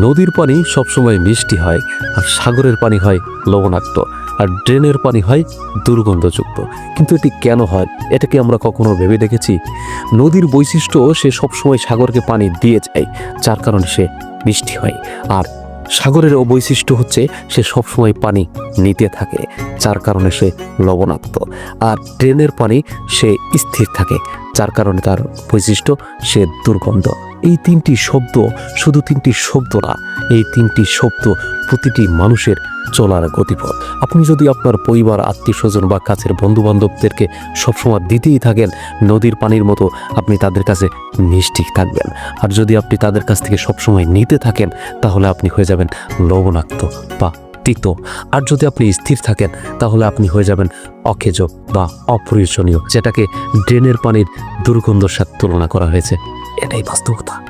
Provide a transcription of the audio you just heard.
নদীর পানি সবসময় মিষ্টি হয় আর সাগরের পানি হয় লবণাক্ত আর ড্রেনের পানি হয় দুর্গন্ধযুক্ত। কিন্তু এটি কেন হয় এটাকে আমরা কখনো ভেবে দেখেছি? নদীর বৈশিষ্ট্য সে সবসময় সাগরকে পানি দিয়ে যায়, যার কারণে সে মিষ্টি হয়। আর সাগরের বৈশিষ্ট্য হচ্ছে সে সবসময় পানি নিতে থাকে, যার কারণে সে লবণাক্ত। আর ড্রেনের পানি সে স্থির থাকে যার কারণে তার বৈশিষ্ট্য, সে দুর্গন্ধ। এই তিনটি শব্দ শুধু তিনটি শব্দ না, এই তিনটি শব্দ প্রতিটি মানুষের চলার গতিপথ। আপনি যদি আপনার পরিবার আত্মীয় স্বজন বা কাছের বন্ধু বান্ধবদেরকে সবসময় দিতেই থাকেন, নদীর পানির মতো আপনি তাদের কাছে মিষ্টি থাকবেন। আর যদি আপনি তাদের কাছ থেকে সবসময় নিতে থাকেন, তাহলে আপনি হয়ে যাবেন লবণাক্ত বা তিতো আর যদি আপনি স্থির থাকেন, তাহলে আপনি হয়ে যাবেন অকেজ বা অপ্রয়োজনীয়, যেটাকে ড্রেনের পানির দুর্গন্ধর সাথে তুলনা করা হয়েছে। এটাই বাস্তবতা।